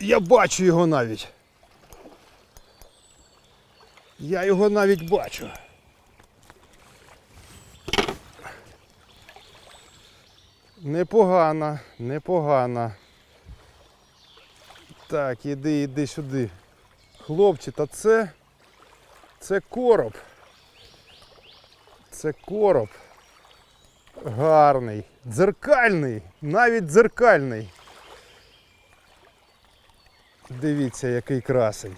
я бачу його навіть. Я його навіть бачу. Непогано, непогано. Так, іди, іди сюди. Хлопці, та це. Це короб. Це короб. Гарний. Дзеркальний. Навіть дзеркальний. Дивіться, який красень.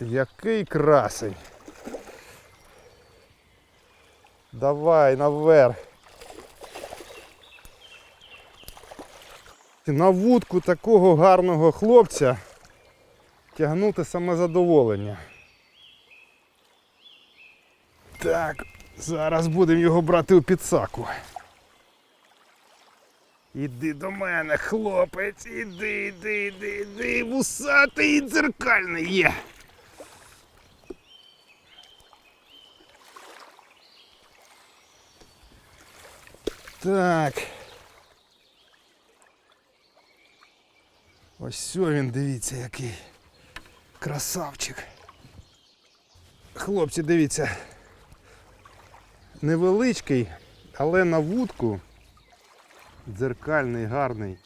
Який красень. Давай наверх. На вудку такого гарного хлопця тягнути саме задоволення. Так, зараз будемо його брати у підсаку. Іди до мене, хлопець, іди, іди, іди, іди, вусатий і дзеркальний є. Так. Ось він, дивіться, який красавчик. Хлопці, дивіться. Невеличкий, але на вудку дзеркальний, гарний.